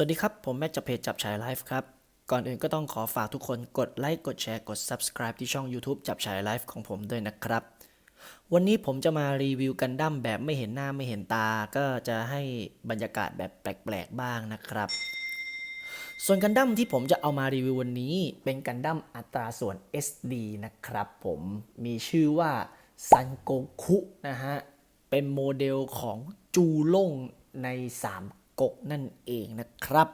สวัสดีครับ ผมแม็กจากเพจจับฉายไลฟ์ครับ ก่อนอื่นก็ต้องขอฝากทุกคนกดไลค์กดแชร์กด Subscribe ที่ช่อง YouTube จับฉายไลฟ์ของผมด้วยนะครับ วันนี้ผมจะมารีวิวกันดั้มแบบไม่เห็นหน้าไม่เห็นตา ก็จะให้บรรยากาศแบบแปลกๆบ้างนะครับ ส่วนกันดั้มที่ผมจะเอามารีวิววันนี้ เป็นกันดั้มอัตราส่วน SD นะครับผมมีชื่อว่าซันโกคุนะฮะเป็นโมเดลของจูล่งใน 3 กกนั่นเองนะครับ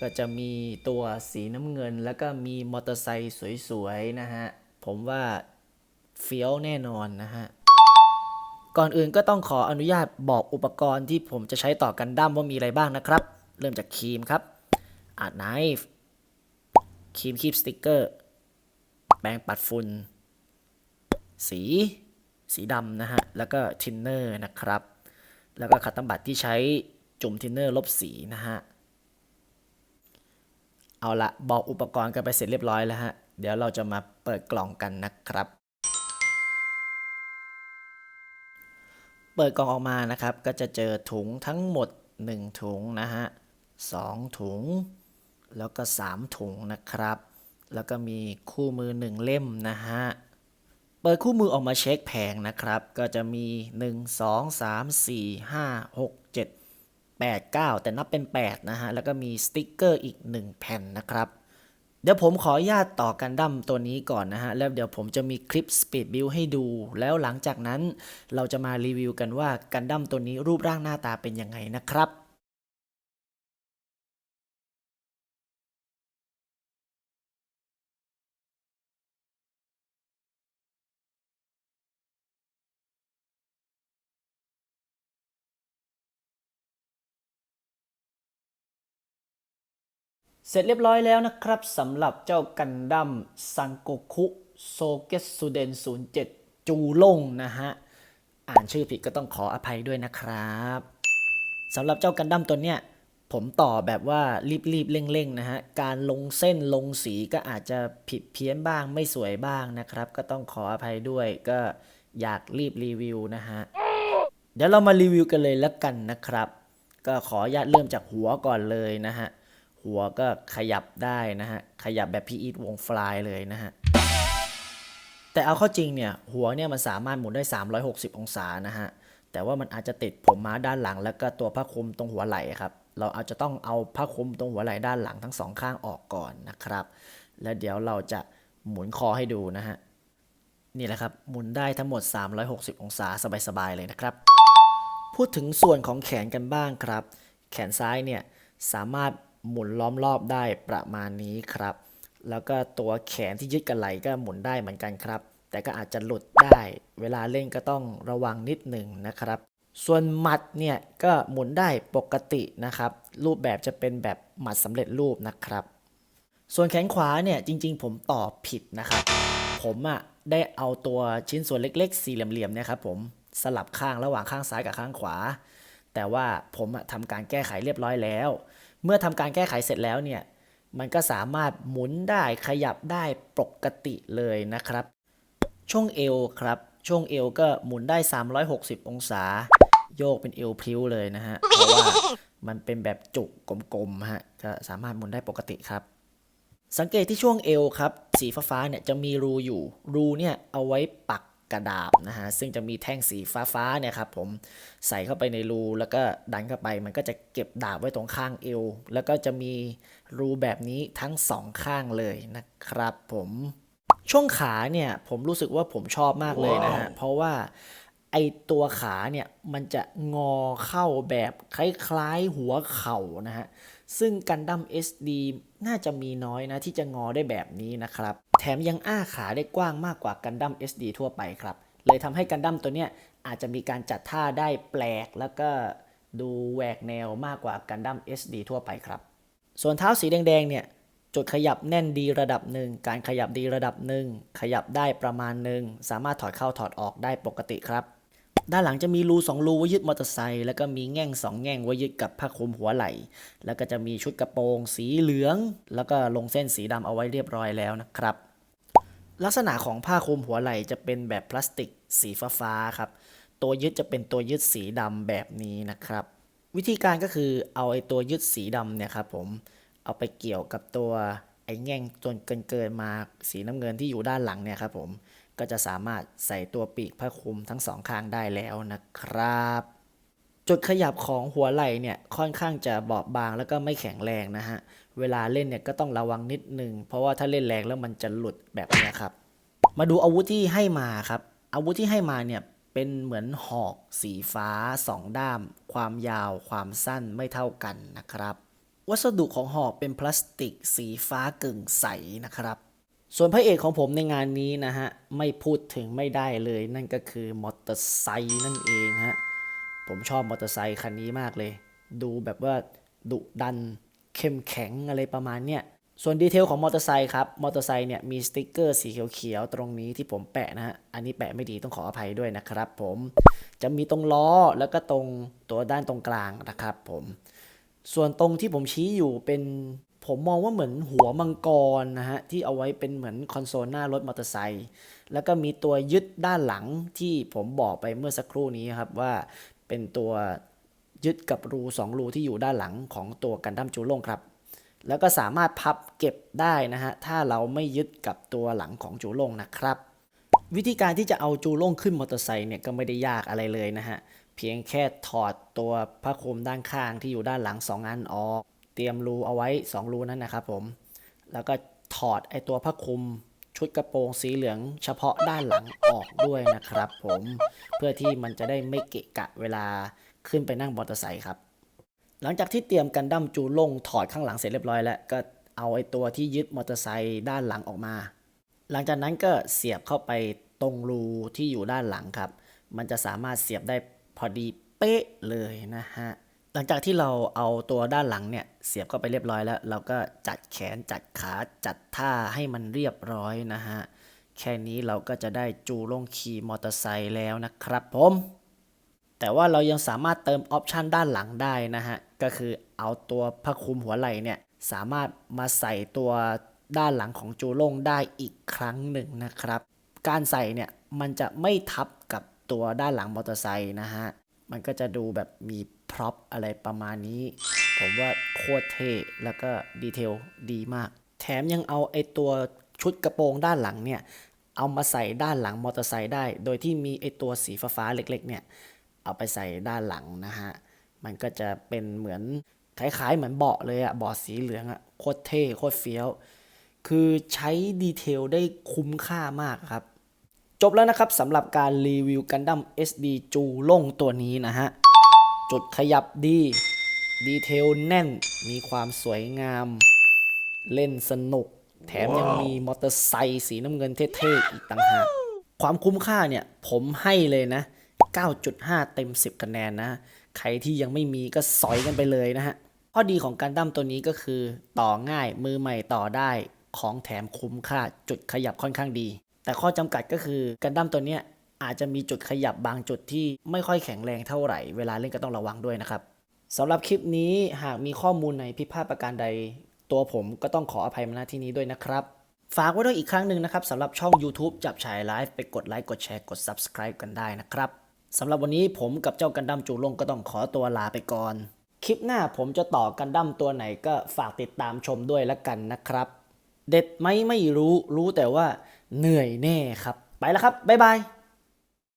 ก็จะมีตัวสีน้ำเงิน แล้วก็มีมอเตอร์ไซค์สวยๆนะฮะ ผมว่าเฟี้ยวแน่นอนนะฮะ ก่อนอื่นก็ต้องขออนุญาตบอกอุปกรณ์ที่ผมจะใช้ต่อกันดั้มว่ามีอะไรบ้างนะครับ เริ่มจากครีมครับอาร์ตไนฟ์ครีมคีบสติกเกอร์ แปรงปัดฝุ่น สี สีดำนะฮะ แล้วก็ทินเนอร์นะครับ แล้วก็คัตเตอร์บัตที่ใช้ จุ่มทินเนอร์ลบสีนะฮะ เอาละบอกอุปกรณ์กันไปเสร็จเรียบร้อยแล้วฮะ เดี๋ยวเราจะมาเปิดกล่องกันนะครับ เปิดกล่องออกมานะครับ ก็จะเจอถุงทั้งหมด 1 ถุงนะฮะ2ถุง แล้วก็ 3 ถุงนะครับ แล้วก็มีคู่มือ 1 เล่มนะฮะเปิดคู่มือออกมาเช็คแผงนะครับ ก็จะมี 1 2 3 4 5 6 8 9 แต่นับเป็น 8 นะฮะ แล้วก็มีสติกเกอร์อีก 1 แผ่นนะครับ เดี๋ยวผมขออนุญาตต่อกันดั้มตัวนี้ก่อนนะฮะ แล้วเดี๋ยวผมจะมีคลิป Speed Build ให้ดู แล้วหลังจากนั้นเราจะมารีวิวกันว่ากันดั้มตัวนี้รูปร่างหน้าตาเป็นยังไงนะครับ เสร็จเรียบร้อยแล้วนะครับสำหรับเจ้ากันดั้มซังโกคุโซเกสุเดน 07 จูลงนะฮะ อ่านชื่อผิดก็ต้องขออภัยด้วยนะครับสำหรับเจ้ากันดั้มตัวเนี้ยผมต่อแบบว่ารีบๆเร่งๆนะฮะ การลงเส้นลงสีก็อาจจะผิดเพี้ยนบ้างไม่สวยบ้างนะครับ ก็ต้องขออภัยด้วยก็อยากรีบรีวิวนะฮะ เดี๋ยวเรามารีวิวกันเลยแล้วกันนะครับ ก็ขออนุญาตเริ่มจากหัวก่อนเลยนะฮะ หัวก็ขยับได้นะฮะ ขยับแบบพีอีทวงฟลายเลยนะฮะ แต่เอาเข้าจริงเนี่ยหัวเนี่ยมันสามารถหมุนได้ 360 องศานะฮะ แต่ว่ามันอาจจะติดผมม้าด้านหลัง แล้วก็ตัวผ้าคลุมตรงหัวไหล่ครับ เราอาจจะต้องเอาผ้าคลุมตรงหัวไหล่ด้านหลังทั้งสองข้างออกก่อนนะครับ แล้วเดี๋ยวเราจะหมุนคอให้ดูนะฮะ นี่แหละครับหมุนได้ทั้งหมด 360 องศาสบายๆเลยนะครับ พูดถึงส่วนของแขนกันบ้างครับ แขนซ้ายเนี่ยสามารถ หมุนล้อมรอบได้ประมาณนี้ครับ แล้วก็ตัวแขนที่ยึดกับไหล่ก็หมุนได้เหมือนกันครับ แต่ก็อาจจะหลุดได้ เวลาเล่นก็ต้องระวังนิดหนึ่งนะครับ ส่วนหมัดเนี่ยก็หมุนได้ปกตินะครับ รูปแบบจะเป็นแบบหมัดสำเร็จรูปนะครับ ส่วนแขนขวาเนี่ยจริง ๆ ผมตอบผิดนะครับ ผมอะ่ะได้เอาตัวชิ้นส่วนเล็กๆ สี่เหลี่ยมๆเนี่ยครับผมสลับข้างระหว่างข้างซ้ายกับข้างขวา แต่ว่าผมอะทำการแก้ไขเรียบร้อยแล้ว เมื่อทำการแก้ไขเสร็จแล้วเนี่ย มันก็สามารถหมุนได้ขยับได้ปกติเลยนะครับ ช่วงเอวครับ ช่วงเอวก็หมุนได้ 360 องศา โยกเป็นเอวพลิ้วเลยนะฮะ เพราะว่ามันเป็นแบบจุกกลมๆฮะ ก็สามารถหมุนได้ปกติครับสังเกตที่ช่วงเอวครับ สีฟ้าๆเนี่ยจะมีรูอยู่ รูเนี่ยเอาไว้ปัก กระดาบนะฮะซึ่งจะมีแท่งสีฟ้าๆเนี่ยครับผมใส่เข้าไปในรูแล้วก็ดันเข้าไป มันก็จะเก็บดาบไว้ตรงข้างเอว แล้วก็จะมีรูแบบนี้ทั้งสองข้างเลยนะครับผมช่วงขาเนี่ยผมรู้สึกว่าผมชอบมากเลยนะฮะ เพราะว่าไอตัวขาเนี่ยมันจะงอเข้าแบบคล้ายๆหัวเข่านะฮะ ซึ่งกันดั้ม SD น่าจะมีน้อยนะที่จะงอได้แบบนี้นะครับ แถมยังอ้าขาได้กว้างมากกว่ากันดั้ม SD ทั่วไปครับ เลยทำให้กันดั้มตัวเนี้ยอาจจะมีการจัดท่าได้แปลก แล้วก็ดูแหวกแนวมากกว่ากันดั้ม SD ทั่วไปครับ ส่วนเท้าสีแดงๆเนี่ยจุดขยับแน่นดีระดับหนึ่ง การขยับดีระดับหนึ่ง ขยับได้ประมาณหนึ่ง สามารถถอดเข้าถอดออกได้ปกติครับ ด้านหลังจะมีรู 2 รูไว้ยึดมอเตอร์ไซค์ แล้วก็มีแง่ง 2 แง่งไว้ยึดกับผ้าคลุมหัวไหล่ แล้วก็จะมีชุดกระโปรง สีเหลือง แล้วก็ลงเส้นสีดำเอาไว้เรียบร้อยแล้วนะครับ ลักษณะของผ้าคลุมหัวไหล่จะเป็นแบบพลาสติกสีฟ้าๆครับ ตัวยึดจะเป็นตัวยึดสีดำแบบนี้นะครับ วิธีการก็คือเอาไอ้ตัวยึดสีดำเนี่ยครับผมเอาไปเกี่ยวกับตัวไอ้แง่งจนเกินเกินๆมาสีน้ำเงินที่อยู่ด้านหลังเนี่ยครับผมก็จะสามารถใส่ตัวปีกผ้าคลุมทั้งสองข้างได้แล้วนะครับ จุดขยับของหัวไหล่เนี่ยค่อนข้างจะบอบบางแล้วก็ไม่แข็งแรงนะฮะ เวลาเล่นเนี่ยก็ต้องระวังนิดนึง เพราะว่าถ้าเล่นแรงแล้วมันจะหลุดแบบนี้ครับ มาดูอาวุธที่ให้มาครับ อาวุธที่ให้มาเนี่ยเป็นเหมือนหอกสีฟ้าสองด้าม ความยาวความสั้นไม่เท่ากันนะครับ วัสดุของหอกเป็นพลาสติกสีฟ้ากึ่งใสนะครับ ส่วนพระเอกของผมในงานนี้นะฮะ ไม่พูดถึงไม่ได้เลยนั่นก็คือมอเตอร์ไซค์นั่นเองฮะ ผมชอบมอเตอร์ไซคันนี้มากเลย ดูแบบว่าดุดันเข้มแข็งอะไรประมาณเนี้ยส่วนดีเทลของมอเตอร์ไซค์ครับ มอเตอร์ไซค์เนี่ยมีสติ๊กเกอร์สีเขียวๆตรงนี้ที่ผมแปะนะฮะ อันนี้แปะไม่ดีต้องขออภัยด้วยนะครับผม จะมีตรงล้อแล้วก็ตรงตัวด้านตรงกลางนะครับผม ส่วนตรงที่ผมชี้อยู่เป็นผมมองว่าเหมือนหัวมังกรนะฮะ ที่เอาไว้เป็นเหมือนคอนโซลหน้ารถมอเตอร์ไซค์แล้วก็มีตัวยึดด้านหลังที่ผมบอกไปเมื่อสักครู่นี้ครับว่า เป็นตัวยึดกับรู 2 รูที่อยู่ด้านหลังของตัวกันดั้มจูโล่งครับ แล้วก็สามารถพับเก็บได้นะฮะ ถ้าเราไม่ยึดกับตัวหลังของจูโล่งนะครับ วิธีการที่จะเอาจูโล่งขึ้นมอเตอร์ไซค์เนี่ยก็ไม่ได้ยากอะไรเลยนะฮะ เพียงแค่ถอดตัวผ้าคลุมด้านข้างที่อยู่ด้านหลัง 2 อันออก เตรียมรูเอาไว้ 2 รูนั้นนะครับผม แล้วก็ถอดไอตัวผ้าคลุม ชุดกระโปรงสีเหลืองเฉพาะด้านหลังออกด้วยนะครับ ผมเพื่อที่มันจะได้ไม่เกะกะเวลาขึ้นไปนั่งมอเตอร์ไซค์ครับ หลังจากที่เตรียมกันดั้มจูลงถอดข้างหลังเสร็จเรียบร้อยแล้วก็เอาไอ้ตัวที่ยึดมอเตอร์ไซค์ด้านหลังออกมา หลังจากนั้นก็เสียบเข้าไปตรงรูที่อยู่ด้านหลังครับ มันจะสามารถเสียบได้พอดีเป๊ะเลยนะฮะ หลังจากที่เราเอาตัวด้านหลังเนี่ยเสียบเข้าไปเรียบร้อยแล้ว เราก็จัดแขนจัดขาจัดท่าให้มันเรียบร้อยนะฮะ แค่นี้เราก็จะได้จูลงขี่มอเตอร์ไซค์แล้วนะครับผม แต่ว่าเรายังสามารถเติมออปชันด้านหลังได้นะฮะ ก็คือเอาตัวผ้าคลุมหัวไหล่เนี่ยสามารถมาใส่ตัวด้านหลังของจูโลงได้อีกครั้งหนึ่งนะครับ การใส่เนี่ยมันจะไม่ทับกับตัวด้านหลังมอเตอร์ไซค์นะฮะ มันก็จะดูแบบมี พร็อพอะไรประมาณนี้ ผมว่าโคตรเท่แล้วก็ดีเทลดีมาก แถมยังเอาไอตัวชุดกระโปรงด้านหลังเนี่ย เอามาใส่ด้านหลังมอเตอร์ไซค์ได้ โดยที่มีไอตัวสีฟ้าๆเล็ก ๆ เนี่ย เอาไปใส่ด้านหลังนะฮะ มันก็จะเป็นเหมือนคล้ายๆเหมือนเบาะเลยอะเบาะสีเหลืองอะโคตรเท่โคตรเฟี้ยว คือใช้ดีเทลได้คุ้มค่ามากครับ จบแล้วนะครับสำหรับการรีวิวกันดั้ม SD จูล่งตัวนี้นะฮะ จุดขยับดี ดีเทลแน่น มีความสวยงาม เล่นสนุก แถมยังมีมอเตอร์ไซค์สีน้ำเงินเท่ๆ อีกต่างหาก ความคุ้มค่าเนี่ย ผมให้เลยนะ 9.5 เต็ม 10 คะแนนนะ ใครที่ยังไม่มีก็สอยกันไปเลยนะฮะ ข้อดีของการดั้มตัวนี้ก็คือต่อง่าย มือใหม่ต่อได้ ของแถมคุ้มค่า จุดขยับค่อนข้างดี แต่ข้อจำกัดก็คือการดั้มตัวเนี้ย อาจจะมีจุดขยับบางจุดที่ไม่ค่อยแข็งแรงเท่าไหร่ เวลาเล่นก็ต้องระวังด้วยนะครับสำหรับคลิปนี้หากมีข้อมูลในผิพาดประการใด ตัวผมก็ต้องขออภัยมาณที่นี้ด้วยนะครับ ฝากไว้ด้วยอีกครั้งหนึ่งนะครับสำหรับช่อง YouTube จับฉายไลฟ์ไปกดไลค์กดแชร์กด Subscribe กันได้นะครับสำหรับวันนี้ผมกับเจ้ากันดั้มจูลงก็ต้องขอตัวลาไปก่อน คลิปหน้าผมจะต่อกันดั้มตัวไหนก็ฝากติดตามชมด้วยละกันนะครับ เด็ดไหมไม่รู้รู้แต่ว่าเหนื่อยแน่ครับ ไปแล้วครับบ๊ายบาย